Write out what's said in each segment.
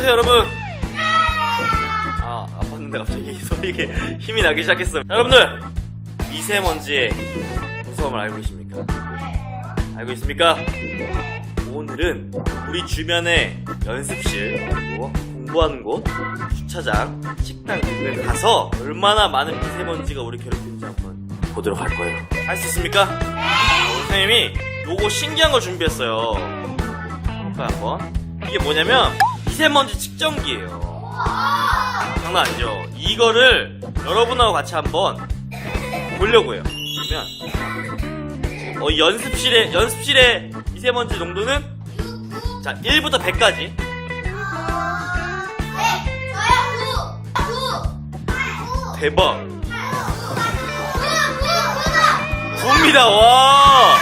안녕하세요 여러분 아 아팠는데 갑자기 소리에 힘이 나기 시작했어요 여러분들 미세먼지의 무서움을 알고 계십니까? 알고 있습니까? 오늘은 우리 주변의 연습실 뭐? 공부하는 곳 주차장 식당 등을 가서 얼마나 많은 미세먼지가 우리 괴롭히는지 한번 보도록 할 거예요 할 수 있습니까? 오늘 선생님이 요거 신기한 걸 준비했어요 볼까요 한번 이게 뭐냐면 미세먼지 측정기예요. 장난 아니죠? 이거를 여러분하고 같이 한번 보려고 해요. 그러면 어, 연습실에 연습실의 미세먼지 농도는 자 1부터 100까지 대박 봅니다 와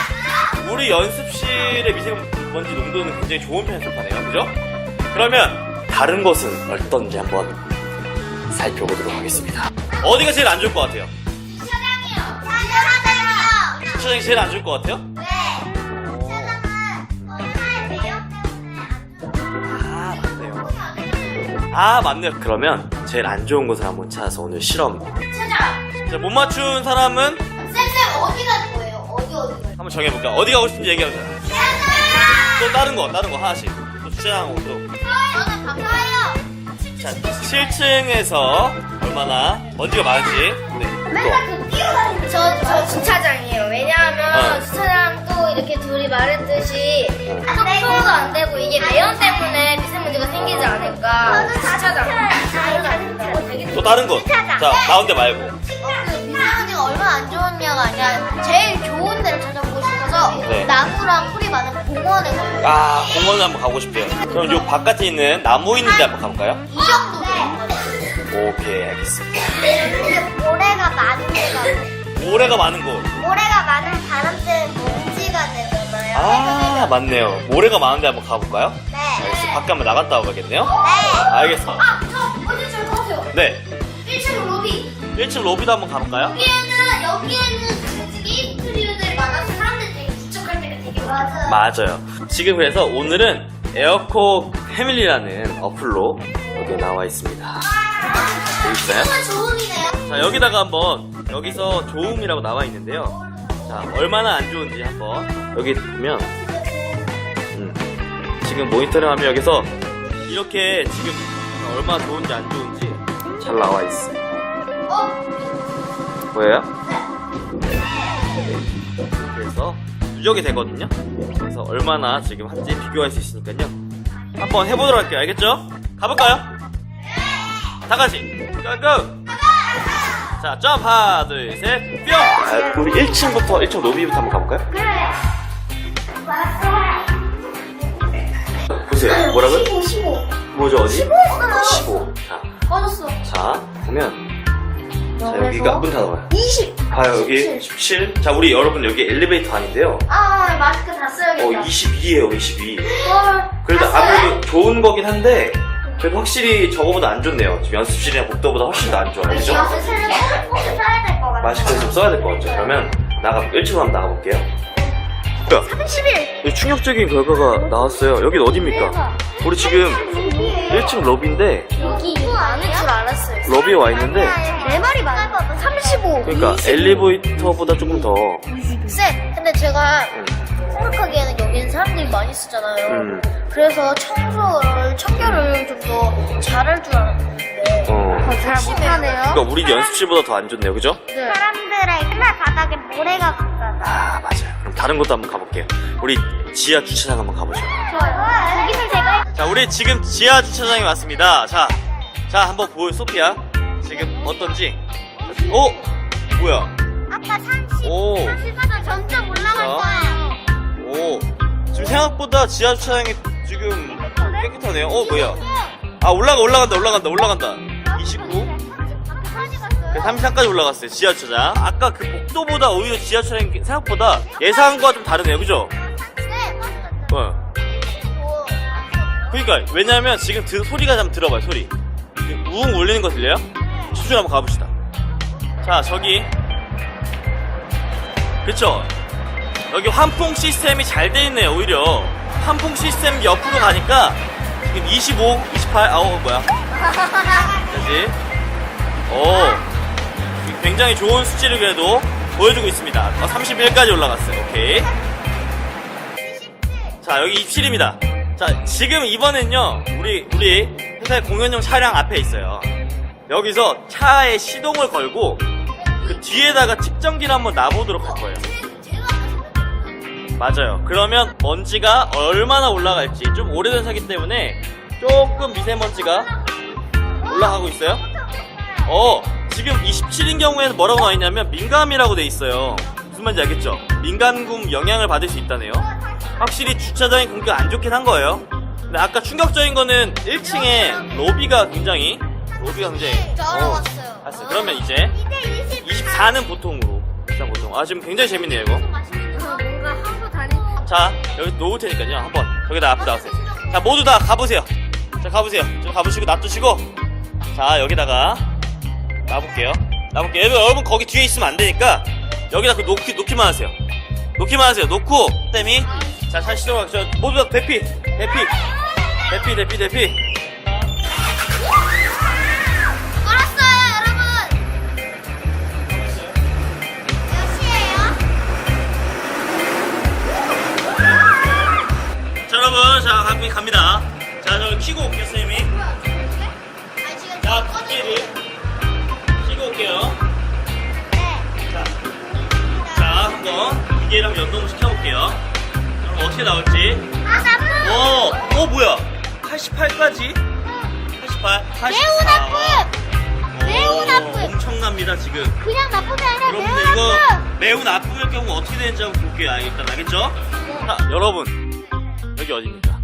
우리 연습실의 미세먼지 농도는 굉장히 좋은 편에 속하네요 그죠? 그러면 다른 곳은 어떤지 한번 살펴보도록 하겠습니다. 어디가 제일 안 좋을 것 같아요? 주차장이 제일 안 좋을 것 같아요? 아 맞네요 아 맞네요. 그러면 제일 안 좋은 곳을 한번 찾아서 오늘 실험. 자, 못 맞춘 사람은? 한번 정해볼까 어디 가고 싶은지 얘기해보자 또 다른 거 다른 거 하나씩. 또 주차장하고 또 자, 7층에서 얼마나 먼지가 많은지 네. 저, 저 주차장이에요. 왜냐하면 어. 주차장 또 이렇게 둘이 말했듯이 소통도 안 되고 이게 매연 때문에 미세먼지가 생기지 않을까. 주차장. 또 다른 거. 자, 나온데 말고. 그 미세먼지가 얼마나 안 좋은냐가 아니라 제일 좋은 데를 찾아보 고 싶어서 네. 나무랑 풀이 많은 공원에 가요. 아, 공원을 한번 가고 싶대요. 그럼 요 바깥에 있는 나무 있는 데 한번 가볼까요? 이 정도 오케이, 알겠습니다. 근데 모래가 많은 데가 모래가 많은 곳. 모래가 많은 바람 때문에 먼지가 되잖아요. 아, 맞네요. 모래가 많은 데 한번 가볼까요? 네. 알겠어. 밖에 한번 나갔다 와봐야겠네요. 네. 알겠어. 아, 저 어디 좀 가세요. 네. 1층 로비. 1층 로비도 한번 가볼까요? 여기에는 여기에는 맞아요. 지금 그래서 오늘은 에어코 패밀리라는 어플로 여기 나와 있습니다. 보이시나요? 정말 좋음이네요. 자 여기다가 한번 여기서 좋음이라고 나와 있는데요 자 얼마나 안 좋은지 한번 여기 보면 음, 지금 모니터링 하면 여기서 이렇게 지금 얼마나 좋은지 안 좋은지 잘 나와 있어요 어? 보여요? 그래서 누적이 되거든요 그래서 얼마나 지금 한지 비교할 수 있으니까요 한번 해보도록 할게요 알겠죠? 가볼까요? 다 같이 고고 자, 점프 하나, 둘, 셋, 뿅! 아, 우리 1층부터 1층 로비부터 한번 가볼까요? 그래. 보세요. 뭐라고요? 15, 15. 뭐죠, 어디? 15. 15. 자, 꺼졌어. 자, 보면 자, 여기가 문 닫아봐요. 20. 아, 여기 17. 자, 우리 여러분 여기 엘리베이터 아닌데요. 아, 마스크 다 써야겠다. 어, 22예요, 22. 헐. 그래도 다 써야 아무래도 좋은 거긴 한데 그래도 확실히 저거보다 안 좋네요. 지금 연습실이나 복도보다 훨씬 더 안 좋아요. 그죠? 마스크를 꼭 써야 될 것 같아. 마스크를 좀 써야 될 것 같죠. 그러면 나가 1층으로 한번 나가볼게요. 야, 31. 충격적인 결과가 나왔어요. 여긴 어디입니까? 우리 지금 1층 로비인데 여기 알았어요. 로비에 와 있는데 내 말이 맞아. 35. 그러니까 엘리베이터보다 조금 더 쌤, 근데 제가 생각하기에는 여기는 사람들이 많이 쓰잖아요. 음, 그래서 청소를, 청결을 좀 더 잘할 줄 알았는데. 어. 잘 못하네요. 그러니까 우리 연습실보다 더 안 좋네요, 그죠? 사람들의 맨날 바닥에 모래가 붙잖아. 아 맞아요. 그럼 다른 곳도 한번 가볼게요. 우리 지하 주차장 한번 가보죠. 좋아요. 여기는 제가 자, 우리 지금 지하 주차장에 왔습니다. 자, 자 한번 보여 소피야. 지금 어떤지. 오, 뭐야? 아까 30. 오, 30보다 점점 올라갈 자. 거예요. 오. 지금 생각보다 지하 주차장이 지금 깨끗하네요. 어, 뭐야? 아 올라가 올라간다 올라간다 올라간다. 29. 33까지 올라갔어요 지하 주차장. 아까 그 복도보다 오히려 지하 주차장이 생각보다 예상과 좀 다르네요, 그죠? 네. 어. 그러니까 왜냐면 지금 드- 소리가 좀 들어봐요 소리 우웅 울리는 거 들려요? 저쪽 한번 가봅시다 자 저기 그쵸 여기 환풍 시스템이 잘 돼 있네요 오히려 환풍 시스템 옆으로 가니까 지금 25, 28 아우 뭐야 그지 오, 굉장히 좋은 수치를 그래도 보여주고 있습니다. 31까지 올라갔어요. 오케이. 자, 여기 27입니다. 자, 지금 이번엔요, 우리, 우리 회사의 공연용 차량 앞에 있어요. 여기서 차에 시동을 걸고, 그 뒤에다가 측정기를 한번 놔보도록 할 거예요. 맞아요. 그러면 먼지가 얼마나 올라갈지 좀 오래된 차기 때문에 조금 미세먼지가 올라가고 있어요. 어, 지금 27인 경우에는 뭐라고 나와 있냐면 민감이라고 돼 있어요. 무슨 말인지 알겠죠? 민감군 영향을 받을 수 있다네요. 확실히 주차장의 공기가 안 좋긴 한 거예요. 근데 아까 충격적인 거는 1층에 로비가 굉장히 로비가 굉장히 쩔어갔어요. 알았어요. 그러면 이제 24는 보통으로. 자, 보통. 아, 지금 굉장히 재밌네요, 이거. 뭔가 다니. 자, 여기 놓을 테니까요. 한번 여기다 앞에 나오세요. 자, 모두 다 가보세요. 자, 가보세요. 좀 가보시고 놔두시고. 자, 여기다가 놔볼게요. 놔볼게요. 여러분, 여러분 거기 뒤에 있으면 안 되니까 여기다 그 놓기 놓기만 하세요. 놓기만 하세요. 놓고 땜이 자, 잘 시도록 저 모두 다 대피, 대피, 대피, 대피, 대피. 알았어요, 여러분. 몇 시에요? 자, 여러분, 자, 갑니다. 갑니다. 자, 저 키고 올게요, 선생님이. 아니, 지금 자, 꺼내고- 키고 올게요. 네. 자, 자, 한번 기계랑 연동을 시켜 볼게요. 그럼 어떻게 나올지. 아, 나쁜. 오, 오, 뭐야? 88까지? 88, 84. 매우 나쁨! 매우 오, 나쁨! 엄청납니다, 지금. 그냥 나쁨이 아니라 매우 여러분들 이거 나쁨. 매우 나쁨일 경우 어떻게 되는지 한번 볼게요. 아, 일단 알겠죠? 자, 여러분. 여기 어디입니까?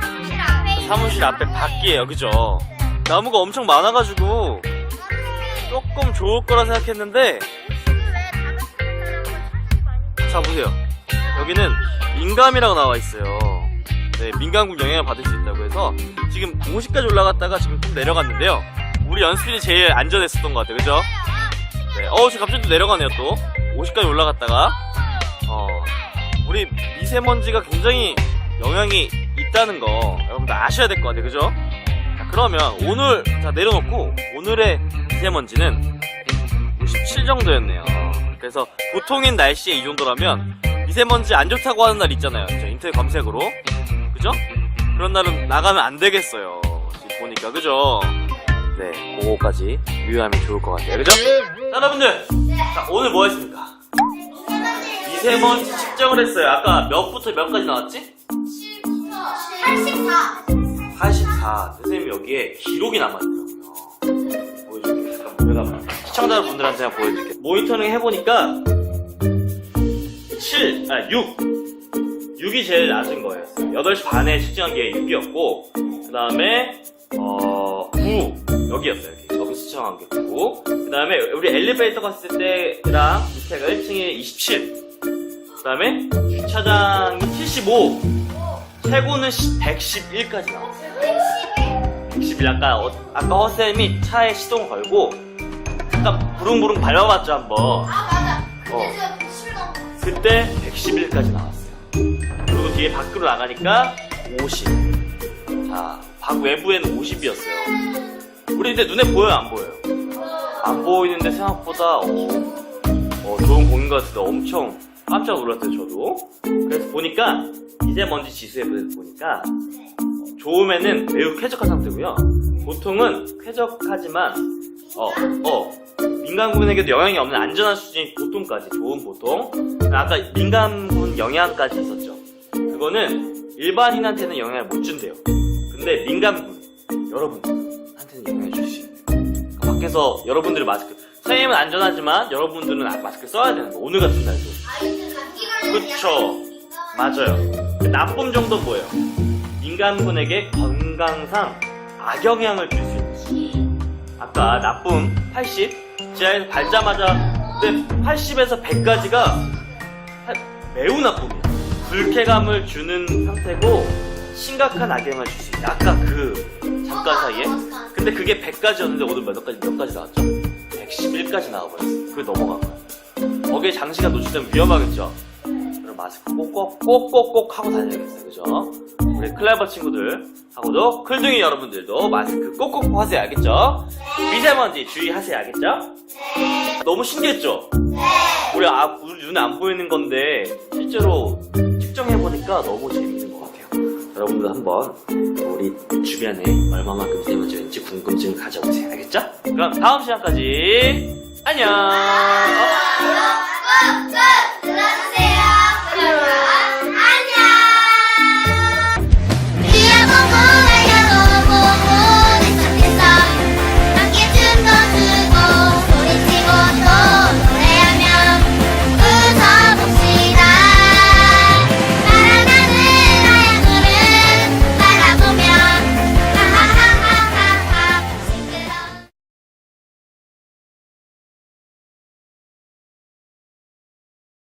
사무실 앞에 있는 사무실 앞에 밖이에요, 그죠? 나무가 엄청 많아가지고 조금 좋을 거라 생각했는데 자 보세요 여기는 민감이라고 나와 있어요 네 민감군 영향을 받을 수 있다고 해서 지금 50까지 올라갔다가 지금 좀 내려갔는데요 우리 연습실이 제일 안전했었던 것 같아요 그죠? 네, 어 지금 갑자기 또 내려가네요 또 50까지 올라갔다가 어 우리 미세먼지가 굉장히 영향이 있다는 거 여러분들 아셔야 될 것 같아요 그죠? 자 그러면 오늘 자 내려놓고 오늘의 미세먼지는 57 정도였네요. 그래서 보통인 날씨에 이 정도라면 미세먼지 안 좋다고 하는 날 있잖아요. 저 인터넷 검색으로. 그죠? 그런 날은 나가면 안 되겠어요. 지금 보니까, 그죠? 네, 그거까지 유의하면 좋을 것 같아요. 그죠? 자, 여러분들! 자, 오늘 뭐 했습니까? 미세먼지 측정을 했어요. 아까 몇부터 몇까지 나왔지? 84. 84. 선생님이 여기에 기록이 남아있더라고요. 보여줄게요. 잠깐 여기다가 시청자분들한테 보여드릴게요. 모니터링 해보니까 7, 아 6. 6이 제일 낮은 거예요. 8시 반에 측정한 게 6이었고 그 다음에 어 9. 여기였어요. 여기, 여기 측정한 게 9. 그 다음에 우리 엘리베이터 갔을 때랑 밑에가 1층에 27. 그 다음에 주차장이 75. 최고는 111까지 나왔어요. 111 아까 어, 아까 허쌤이 차에 시동 걸고 잠깐 부릉부릉 밟아봤죠 한번 아, 맞아. 어. 근데 제가 110 넘어. 그때 111까지 나왔어요 그리고 뒤에 밖으로 나가니까 50 자, 밖 외부에는 50이었어요 우리 근데 눈에 보여요 안 보여요? 안 보이는데 생각보다 어, 어, 좋은 공인 것 같은데 엄청 깜짝 놀랐어요 저도 그래서 보니까 미세먼지 지수에 보니까 좋음에는 매우 쾌적한 상태고요. 보통은 쾌적하지만 어, 어, 민감군에게도 영향이 없는 안전한 수준인 보통까지 좋은 보통. 아까 민감군 영향까지 있었죠. 그거는 일반인한테는 영향을 못 준대요. 근데 민감군 여러분한테는 영향을 줄 수 있대요. 그러니까 밖에서 여러분들이 마스크 선생님은 안전하지만 여러분들은 아- 마스크 써야 되는 거. 오늘 같은 날도. 그쵸. 맞아요. 그 나쁨 정도는 뭐예요? 인간군에게 건강상 악영향을 줄 수 있는. 아까 나쁨 80, 지하에서 밟자마자 근데 80에서 100까지가 매우 나쁨이에요. 불쾌감을 주는 상태고 심각한 악영향을 줄 수 있어요. 아까 그 잠깐 사이에. 근데 그게 100까지였는데 오늘 몇 까지 몇 가지 나왔죠? 111까지 나와버렸어요. 그게 넘어간 거예요. 거기에 장시간 노출되면 위험하겠죠? 여러분 마스크 꼭꼭 꼭꼭꼭 하고 다녀야겠어요. 그죠? 우리 클레버 친구들 하고도 클둥이 여러분들도 마스크 꼭꼭 하세요. 알겠죠? 미세먼지 주의하세요. 알겠죠? 너무 신기했죠? 우리 아, 우리 눈에 안 보이는 건데 실제로 측정해보니까 너무 재밌는 것 같아요. 여러분들 한번 우리 주변에 얼마만큼 있는지 궁금증을 가져보세요. 알겠죠? 그럼 다음 시간까지 안녕! 어?